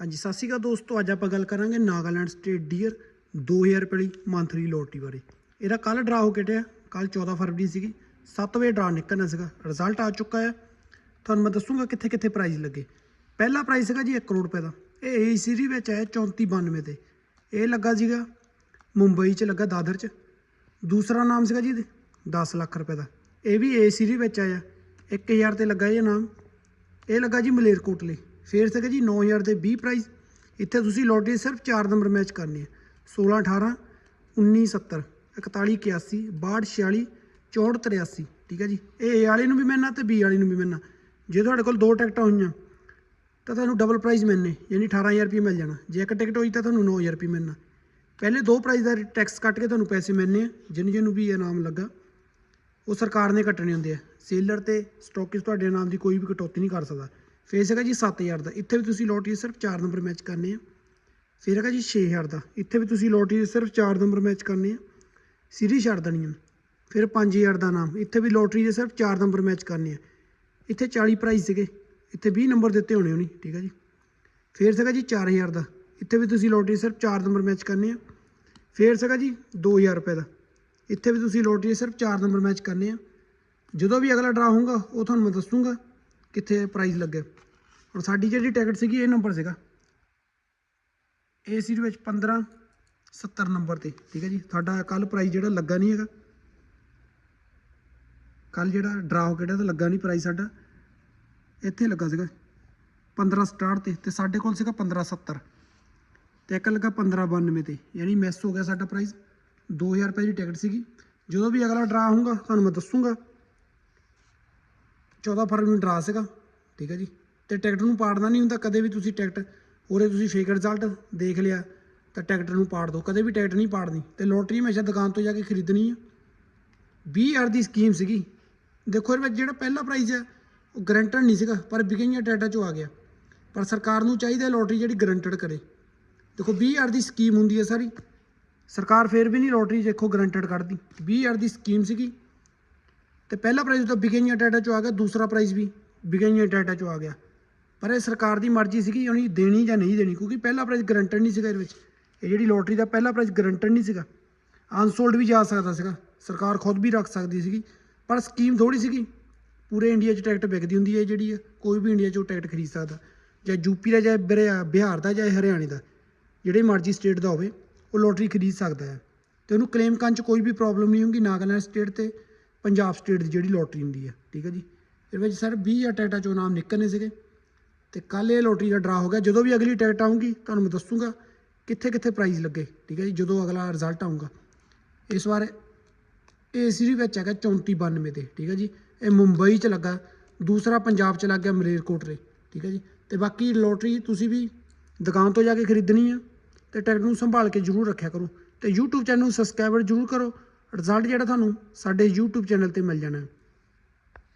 ਹਾਂਜੀ, ਸਤਿ ਸ਼੍ਰੀ ਅਕਾਲ ਦੋਸਤੋ, ਅੱਜ ਆਪਾਂ ਗੱਲ ਕਰਾਂਗੇ ਨਾਗਾਲੈਂਡ ਸਟੇਟ ਡੀਅਰ 2000 ਰੁਪਏ ਦੀ ਮੰਥਲੀ ਲੋਟਰੀ ਬਾਰੇ। ਇਹਦਾ ਕੱਲ ਡਰਾ ਹੋ ਕੇ ਕਿਟਿਆ ਕੱਲ 14 ਫਰਵਰੀ ਸੀਗੀ 7 ਵਜੇ ਡਰਾ ਨਿਕਲਣਾ ਸੀਗਾ ਰਿਜ਼ਲਟ ਆ ਚੁੱਕਾ ਹੈ ਤੁਹਾਨੂੰ ਮੈਂ ਦੱਸੂਗਾ ਕਿੱਥੇ ਕਿੱਥੇ ਪ੍ਰਾਈਜ਼ ਲੱਗੇ। ਪਹਿਲਾ ਪ੍ਰਾਈਜ਼ ਸੀਗਾ ਜੀ 1 ਕਰੋੜ ਰੁਪਏ ਦਾ। ਇਹ ਏ ਸੀਰੀ ਵਿੱਚ ਆਇਆ 3492 ਤੇ। ਇਹ ਲੱਗਾ ਸੀਗਾ ਮੁੰਬਈ 'ਚ, ਲੱਗਾ ਦਾਦਰ 'ਚ। ਦੂਸਰਾ ਨਾਮ ਸੀਗਾ ਜੀ 10 ਲੱਖ ਰੁਪਏ ਦਾ। ਇਹ ਵੀ ਏ ਸੀਰੀ ਵਿੱਚ ਆਇਆ। 1000 ਤੇ ਲੱਗਾ ਇਹ ਨਾਮ। ਇਹ ਲੱਗਾ ਜੀ ਮਲੇਰਕੋਟਲੇ। ਫੇਰ ਸੀਗਾ ਜੀ 9000 ਦੇ 20 ਪ੍ਰਾਈਜ਼ ਇੱਥੇ ਤੁਸੀਂ ਲੋਟਰੀ ਸਿਰਫ 4 ਨੰਬਰ ਮੈਚ ਕਰਨੇ ਆ। 16 18 19 70 41 81 62 46 64 83 ਠੀਕ ਹੈ ਜੀ? ਇਹ A ਵਾਲੇ ਨੂੰ ਵੀ ਮਿਲਣਾ ਤੇ B ਵਾਲੇ ਨੂੰ ਵੀ ਮਿਲਣਾ। ਜੇ ਤੁਹਾਡੇ ਕੋਲ ਦੋ ਟਿਕਟਾਂ ਹੋਈਆਂ, ਤਾਂ ਤੁਹਾਨੂੰ ਡਬਲ ਪ੍ਰਾਈਜ਼ ਮਿਲਨੇ ਯਾਨੀ 18000 ਰੁਪਏ ਮਿਲ ਜਾਣਾ। ਜੇ ਇੱਕ ਟਿਕਟ ਹੋਈ ਤਾਂ ਤੁਹਾਨੂੰ 9000 ਰੁਪਏ ਮਿਲਣਾ। ਪਹਿਲੇ ਦੋ ਪ੍ਰਾਈਜ਼ ਦਾ ਟੈਕਸ ਕੱਟ ਕੇ ਤੁਹਾਨੂੰ ਪੈਸੇ ਮਿਲਨੇ ਆ ਜਿਹਨੂੰ ਜਿਹਨੂੰ ਵੀ ਇਨਾਮ ਲੱਗਾ। ਉਹ ਸਰਕਾਰ ਨੇ ਕੱਟਣੇ ਹੁੰਦੇ ਆ। ਸੇਲਰ ਤੇ ਸਟਾਕਿਸ ਤੁਹਾਡੇ ਨਾਮ ਦੀ ਕੋਈ ਵੀ ਕਟੌਤੀ ਨਹੀਂ ਕਰ ਸਕਦਾ। ਫੇਸ ਹੈਗਾ ਜੀ 7000 ਦਾ। ਇੱਥੇ ਵੀ ਤੁਸੀਂ ਲੋਟਰੀ ਸਿਰਫ 4 ਨੰਬਰ ਮੈਚ ਕਰਨੇ ਆ। ਫਿਰ ਹੈਗਾ ਜੀ 6000 ਦਾ। ਇੱਥੇ ਵੀ ਤੁਸੀਂ ਲੋਟਰੀ ਸਿਰਫ 4 ਨੰਬਰ ਮੈਚ ਕਰਨੇ ਆ। ਸੀਰੀ ਛੱਡ ਦੇਣੀ ਆ। ਫਿਰ 5000 ਦਾ ਨਾਮ। ਇੱਥੇ ਵੀ ਲੋਟਰੀ ਦੇ ਸਿਰਫ 4 ਨੰਬਰ ਮੈਚ ਕਰਨੇ ਆ। ਇੱਥੇ 40 ਪ੍ਰਾਈਜ਼ ਸੀਗੇ। ਇੱਥੇ 20 ਨੰਬਰ ਦਿੱਤੇ ਹੋਣੇ ਹੋਣੀ ਠੀਕ ਹੈ ਜੀ। ਫਿਰ ਸੀਗਾ ਜੀ 4000 ਦਾ। ਇੱਥੇ ਵੀ ਤੁਸੀਂ ਲੋਟਰੀ ਸਿਰਫ 4 ਨੰਬਰ ਮੈਚ ਕਰਨੇ ਆ। ਫਿਰ ਸੀਗਾ ਜੀ 2000 ਰੁਪਏ ਦਾ। ਇੱਥੇ ਵੀ ਤੁਸੀਂ ਲੋਟਰੀ ਸਿਰਫ 4 ਨੰਬਰ ਮੈਚ ਕਰਨੇ ਆ। ਜਦੋਂ ਵੀ ਅਗਲਾ ਡਰਾ ਹੋਊਗਾ, ਉਹ ਤੁਹਾਨੂੰ ਮੈਂ ਦੱਸੂਗਾ ਕਿੱਥੇ ਪ੍ਰਾਈਜ਼ ਲੱਗੇ ਹੁਣ ਸਾਡੀ ਜਿਹੜੀ ਟਿਕਟ ਸੀਗੀ, ਇਹ ਨੰਬਰ ਸੀਗਾ। ਇਹ ਸੀ ਵਿੱਚ 15 70 ਨੰਬਰ ਤੇ, ਠੀਕ ਹੈ ਜੀ। ਤੁਹਾਡਾ ਕੱਲ ਪ੍ਰਾਈਜ਼ ਜਿਹੜਾ ਲੱਗਾ ਨਹੀਂ ਹੈਗਾ। ਕੱਲ ਜਿਹੜਾ ਡਰਾ ਹੋ ਕਿਹੜਾ ਤਾਂ ਲੱਗਾ ਨਹੀਂ ਪ੍ਰਾਈਜ਼ ਸਾਡਾ। ਇੱਥੇ ਲੱਗਾ ਸੀਗਾ। 15 ਸਟਾਰ ਤੇ ਤੇ ਸਾਡੇ ਕੋਲ ਸੀਗਾ 1570 ਤੇ ਇੱਕ ਲੱਗਾ 1592 ਤੇ, ਯਾਨੀ ਮਿਸ ਹੋ ਗਿਆ ਸਾਡਾ ਪ੍ਰਾਈਸ 2000 ਰੁਪਏ ਦੀ ਟਿਕਟ ਸੀਗੀ। ਜਦੋਂ ਵੀ ਅਗਲਾ ਡਰਾ ਹੋਊਗਾ, ਤੁਹਾਨੂੰ ਮੈਂ ਦੱਸੂਗਾ। 14 ਫਰਵਰੀ ਨੂੰ ਡਰਾ ਸੀਗਾ, ਠੀਕ ਹੈ ਜੀ। ਤੇ ਟਰੈਕਟਰ ਨੂੰ ਪਾੜਨਾ ਨਹੀਂ ਹੁੰਦਾ, ਕਦੇ ਵੀ ਤੁਸੀਂ ਟਿਕਟ ਉਹਦੇ ਤੁਸੀਂ ਫੇਕ ਰਿਜ਼ਲਟ ਦੇਖ ਲਿਆ, ਤਾਂ ਟਰੈਕਟਰ ਨੂੰ ਪਾੜ ਦਿਓ। ਕਦੇ ਵੀ ਟਿਕਟ ਨਹੀਂ ਪਾੜਨੀ, ਤੇ ਲੋਟਰੀ ਹਮੇਸ਼ਾ ਦੁਕਾਨ ਤੋਂ ਜਾ ਕੇ ਖਰੀਦਣੀ ਆ। 20000 ਦੀ ਸਕੀਮ ਸੀਗੀ। ਦੇਖੋ ਇਹ ਵਿੱਚ ਜਿਹੜਾ ਪਹਿਲਾ ਪ੍ਰਾਈਜ਼ ਹੈ ਉਹ ਗਰੰਟਡ ਨਹੀਂ ਸੀਗਾ, ਪਰ ਵਿਕਈਆਂ ਟੈਟਾ ਚੋਂ ਆ ਗਿਆ। ਪਰ ਸਰਕਾਰ ਨੂੰ ਚਾਹੀਦਾ ਲੋਟਰੀ ਜਿਹੜੀ ਗਰੰਟਡ ਕਰੇ। ਦੇਖੋ 20000 ਦੀ ਸਕੀਮ ਹੁੰਦੀ ਹੈ ਸਾਰੀ। ਸਰਕਾਰ ਫੇਰ ਵੀ ਨਹੀਂ ਲੋਟਰੀ ਦੇਖੋ ਗਰੰਟਡ ਕੱਢਦੀ। 20000 ਦੀ ਸਕੀਮ ਸੀਗੀ। ਤੇ ਪਹਿਲਾ ਪ੍ਰਾਈਜ਼ ਤਾਂ ਵਿਕਈਆਂ ਟਾਟਾ ਚੋਂ ਆ ਗਿਆ, ਦੂਸਰਾ ਪ੍ਰਾਈਜ਼ ਵੀ ਵਿਕਈਆਂ ਟੈਟਾ ਚੋਂ ਆ ਗਿਆ। ਪਰ ਇਹ ਸਰਕਾਰ ਦੀ ਮਰਜ਼ੀ ਸੀਗੀ ਉਹਨੇ ਦੇਣੀ ਜਾਂ ਨਹੀਂ ਦੇਣੀ, ਕਿਉਂਕਿ ਪਹਿਲਾ ਪ੍ਰਾਈਜ਼ ਗਰੰਟਡ ਨਹੀਂ ਸੀਗਾ ਇਹਦੇ ਵਿੱਚ। ਇਹ ਜਿਹੜੀ ਲੋਟਰੀ ਦਾ ਪਹਿਲਾ ਪ੍ਰਾਈਜ਼ ਗਰੰਟਡ ਨਹੀਂ ਸੀਗਾ। ਅਨਸੋਲਡ ਵੀ ਜਾ ਸਕਦਾ ਸੀਗਾ। ਸਰਕਾਰ ਖੁਦ ਵੀ ਰੱਖ ਸਕਦੀ ਸੀਗੀ। ਪਰ ਸਕੀਮ ਥੋੜੀ ਸੀਗੀ। ਪੂਰੇ ਇੰਡੀਆ 'ਚ ਟਿਕਟ ਵਿਕਦੀ ਹੁੰਦੀ ਹੈ ਜਿਹੜੀ ਹੈ ਕੋਈ ਵੀ ਇੰਡੀਆ 'ਚੋਂ ਟਿਕਟ ਖਰੀਦ ਸਕਦਾ। ਚਾਹੇ ਯੂਪੀ ਦਾ, ਚਾਹੇ ਬਿਰਿਆ- ਬਿਹਾਰ ਦਾ, ਚਾਹੇ ਹਰਿਆਣੇ ਦਾ। ਜਿਹੜੇ ਮਰਜ਼ੀ ਸਟੇਟ ਦਾ ਹੋਵੇ, ਉਹ ਲੋਟਰੀ ਖਰੀਦ ਸਕਦਾ ਹੈ। ਤੇ ਉਹਨੂੰ ਕਲੇਮ ਕਰਨ 'ਚ ਕੋਈ ਵੀ ਪ੍ਰੋਬਲਮ ਨਹੀਂ ਹੋਊਗੀ ਨਾਗਾਲੈਂਡ ਸਟੇਟ ਤੇ ਪੰਜਾਬ ਸਟੇਟ ਦੀ ਜਿਹੜੀ ਲੋਟਰੀ ਹੁੰਦੀ ਹੈ। ਠੀਕ ਹੈ ਜੀ? ਇਹਦੇ ਵਿੱਚ ਸਰ 20000 ਟਿਕਟਾਂ ਚੋਂ ਨਾਮ ਨਿਕਲਣੇ ਸੀਗੇ। ਤੇ ਕੱਲ ਇਹ ਲੋਟਰੀ ਦਾ ਡਰਾ ਹੋ ਗਿਆ। ਜਦੋਂ ਵੀ ਅਗਲੀ ਟਿਕਟ ਆਊਗੀ, ਤੁਹਾਨੂੰ ਮੈਂ ਦੱਸੂਗਾ ਕਿੱਥੇ ਕਿੱਥੇ ਪ੍ਰਾਈਜ਼ ਲੱਗੇ, ਠੀਕ ਹੈ ਜੀ? ਜਦੋਂ ਅਗਲਾ ਰਿਜ਼ਲਟ ਆਊਗਾ। ਇਸ ਵਾਰ ਇਹ ਸੀਰੀ ਵਿੱਚ ਹੈਗਾ 3492 ਤੇ, ਠੀਕ ਹੈ ਜੀ? ਇਹ ਮੁੰਬਈ 'ਚ ਲੱਗਾ, ਦੂਸਰਾ ਪੰਜਾਬ 'ਚ ਲੱਗ ਗਿਆ ਮਲੇਰਕੋਟਲੇ ਠੀਕ ਹੈ ਜੀ? ਤੇ ਬਾਕੀ ਲੋਟਰੀ ਤੁਸੀਂ ਵੀ ਦੁਕਾਨ ਤੋਂ ਜਾ ਕੇ ਖਰੀਦਣੀ ਆ ਤੇ ਟਿਕਟ ਨੂੰ ਸੰਭਾਲ ਕੇ ਜਰੂਰ ਰੱਖਿਆ ਕਰੋ ਤੇ YouTube ਚੈਨਲ ਨੂੰ ਸਬਸਕ੍ਰਾਈਬਰ ਜਰੂਰ ਕਰੋ। ਰਿਜ਼ਲਟ ਜਿਹੜਾ ਤੁਹਾਨੂੰ ਸਾਡੇ YouTube ਚੈਨਲ ਤੇ ਮਿਲ ਜਾਣਾ।